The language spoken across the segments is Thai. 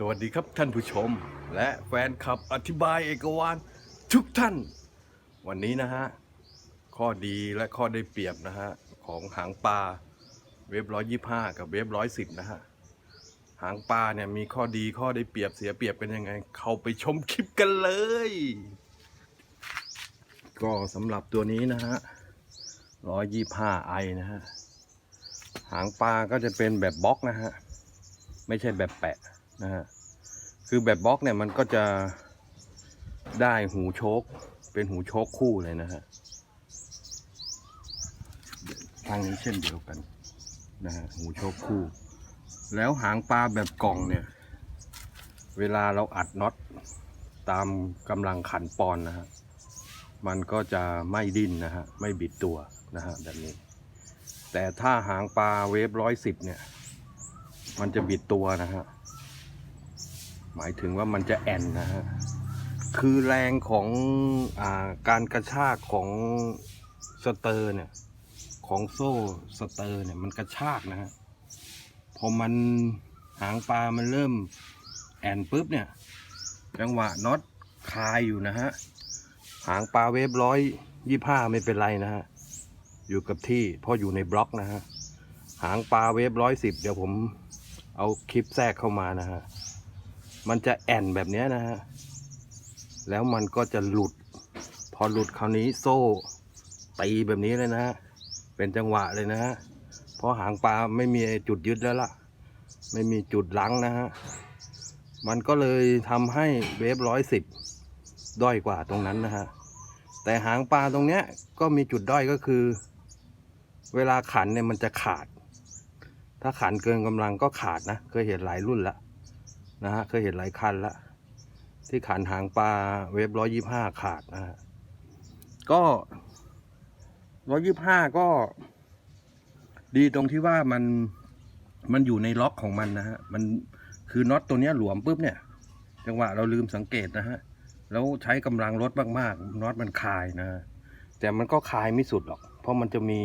สวัสดีครับท่านผู้ชม และแฟนคลับอธิบายเอกวานทุกท่าน วันนี้นะฮะ ข้อดีและข้อได้เปรียบนะฮะ ของหางปลาเว็บร้อยยี่ห้ากับเว็บร้อยสิบนะฮะ หางปลาเนี่ยมีข้อดีข้อได้เปรียบเสียเปรียบกันยังไง เข้าไปชมคลิปกันเลย ก็สำหรับตัวนี้นะฮะร้อยยี่ห้าไอนะฮะ หางปลาก็จะเป็นแบบบล็อกนะฮะ ไม่ใช่แบบแปะ นะฮะคือแบบบล็อกเนี่ยมันก็จะได้หูโชคเป็นหูโชคคู่เลยนะฮะทางนี้เช่นเดียวกันนะฮะหูโชคคู่ แล้วหางปลาแบบกล่องเนี่ย เวลาเราอัดน็อตตามกำลังขันปอนนะฮะมันก็จะไม่ดิ้นนะฮะไม่บิดตัวนะฮะแบบนี้ แต่ถ้าหางปลาเวฟร้อยสิบเนี่ย มันจะบิดตัวนะฮะ หมายถึงว่ามันจะแอนนะฮะ คือแรงของอาการกระชากของสเตอร์เนี่ย ของโซ่สเตอร์เนี่ยมันกระชากนะฮะ พอมันหางปลามันเริ่มแอนปุ๊บเนี่ย จังหวะน็อตคายอยู่นะฮะ หางปลาเวฟร้อยยี่ห้าไม่เป็นไรนะฮะ อยู่กับที่เพราะอยู่ในบล็อกนะฮะ หางปลาเวฟร้อยสิบเดี๋ยวผมเอาคลิปแทรกเข้ามานะฮะ มันจะแอนแบบนี้นะฮะ แล้วมันก็จะหลุด พอหลุดคราวนี้โซ่ตีแบบนี้เลยนะ เป็นจังหวะเลยนะฮะเพราะหางปลาไม่มีจุดยึดแล้วล่ะ ไม่มีจุดลังนะฮะ มันก็เลยทำให้เวฟร้อยสิบด้อยกว่าตรงนั้นนะฮะ แต่หางปลาตรงเนี้ยก็มีจุดด้อยก็คือ เวลาขันเนี่ยมันจะขาด ถ้าขันเกินกำลังก็ขาดนะ เคยเห็นหลายรุ่นละ นะฮะเคยเห็นหลายคันละที่ขันหางปลาเวฟร้อยยี่ห้าขาดนะฮะก็ร้อยยี่ห้าก็ ดีตรงที่ว่ามันมันอยู่ในล็อกของมันนะฮะมันคือน็อตตัวนี้หลวมปุ๊บเนี่ย จังหวะเราลืมสังเกตนะฮะแล้วใช้กำลังรถมากๆน็อตมันคลายนะ แต่มันก็คลายไม่สุดหรอก เพราะมันจะมี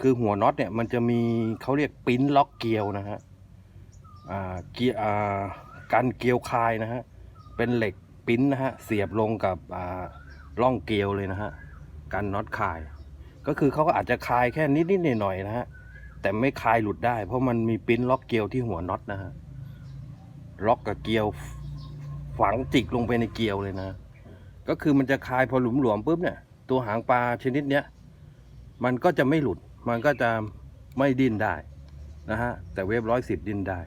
คือหัวน็อตเนี่ย มันจะมีเขาเรียกปิ้นล็อกเกลียวนะฮะ เกียร์กันเกลียวคายนะฮะ เป็นเหล็กปิ้นนะฮะ เสียบลงกับอ่าร่องเกลียวเลยนะฮะ กันน็อตคาย ก็คือเขาก็อาจจะคายแค่นิดๆหน่อยๆนะฮะ แต่ไม่คายหลุดได้ เพราะมันมีปิ้นล็อกเกลียวที่หัวน็อตนะฮะ ล็อกกับเกลียวฝังจิกลงไปในเกลียวเลยนะ ก็คือมันจะคายพอหลุมๆปุ๊บเนี่ย ตัวหางปลาชนิดเนี้ย มันก็จะไม่หลุด มันก็จะไม่ดิ้นได้นะฮะ แต่เวฟร้อยสิบดิ้นได้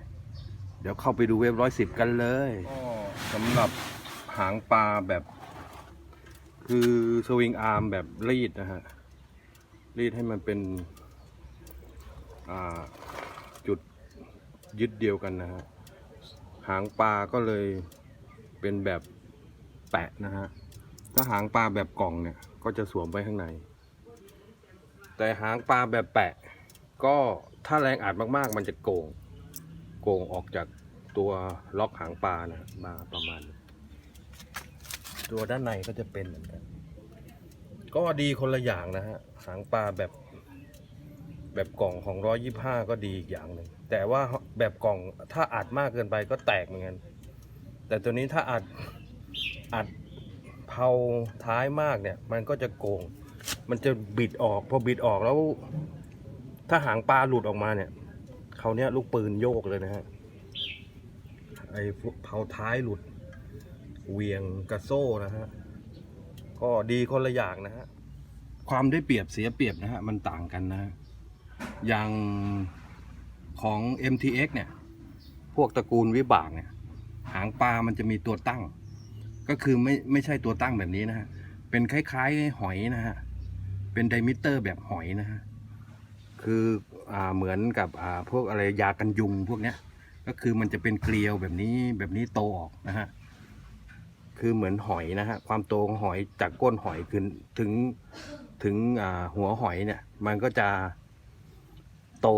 เดี๋ยวเข้าไปดูเวฟร้อยสิบกันเลย ก็สำหรับหางปลาแบบ คือสวิงอาร์มแบบรีดนะฮะ รีดให้มันเป็นจุดยึดเดียวกันนะฮะ หางปลาก็เลยเป็นแบบแปะนะฮะ ถ้าหางปลาแบบกล่องเนี่ย ก็จะสวมไว้ข้างใน แต่หางปลาแบบแปะ ก็ถ้าแรงอัดมากๆ มันจะโกง โกงออกจากตัวล็อกหางปลานะมาประมาณ ตัวด้านในก็จะเป็นเหมือนกัน ก็ดีคนละอย่างนะฮะหางปลาแบบ แบบกล่องของร้อยี่ห้าก็ดีอีกอย่างหนึ่งแต่ว่าแบบกล่องถ้าอัดมากเกินไปก็แตกเหมือนกันแต่ตัวนี้ถ้าอัดอัดเผาท้ายมากเนี่ย มันก็จะโกง มันจะบิดออก พอบิดออกแล้ว ถ้าหางปลาหลุดออกมาเนี่ย เขาวเนี้ยลูกปืนโยกเลยนะฮะ ไอ้เผาท้ายหลุด เวียงกระโซ่นะฮะ ก็ดีคนละอย่างนะฮะ ความได้เปรียบเสียเปรียบนะฮะ มันต่างกันนะฮะอย่างของ MTX เนี่ย พวกตระกูลวิบากเนี่ย หางปลามันจะมีตัวตั้ง ก็คือไม่ไม่ใช่ตัวตั้งแบบนี้นะฮะ เป็นคล้ายๆหอยนะฮะ เป็นไดมิเตอร์แบบหอยนะฮะ คืออ่าเหมือนกับอ่าพวกอะไรยากันยุงพวกเนี้ย ก็คือมันจะเป็นเกลียวแบบนี้แบบนี้โตออกนะฮะคือเหมือนหอยนะฮะความโตของหอยจากก้นหอยขึ้นถึงถึงอ่าหัวหอยเนี่ย มันก็จะโต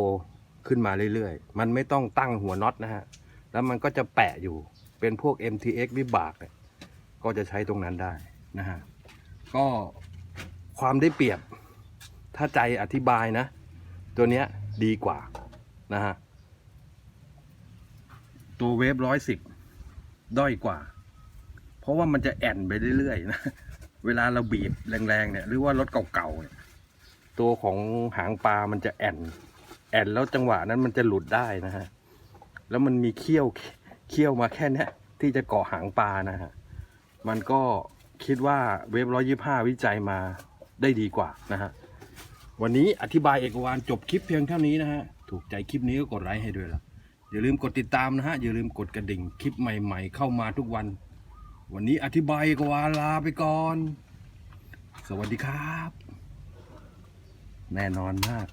ขึ้นมาเรื่อยๆ มันไม่ต้องตั้งหัวน็อตนะฮะ แล้วมันก็จะแปะอยู่ เป็นพวก MTX วิบากเนี่ย ก็จะใช้ตรงนั้นได้นะฮะ ก็ความได้เปรียบ ถ้าใจอธิบายนะ ตัวเนี้ยดีกว่านะฮะตัวเวฟร้อยสิบด้อยกว่า เพราะว่ามันจะแอนไปเรื่อยๆนะเวลาเราบีบแรงๆเนี่ยหรือว่ารถเก่าๆเนี่ยตัวของหางปลามันจะแอนแอนแล้วจังหวะนั้นมันจะหลุดได้นะฮะแล้วมันมีเขี้ยวเขี้ยวมาแค่เนี้ยที่จะเกาะหางปลานะฮะมันก็คิดว่าเวฟร้อยยี่ห้าวิจัยมาได้ดีกว่านะฮะ วันนี้อธิบายเอกวานจบคลิปเพียงเท่านี้นะฮะ ถูกใจคลิปนี้ก็กดไลค์ให้ด้วยล่ะ อย่าลืมกดติดตามนะฮะ อย่าลืมกดกระดิ่งคลิปใหม่ ๆ เข้ามาทุกวัน วันนี้อธิบายเอกวานลาไปก่อน สวัสดีครับ แน่นอนมาก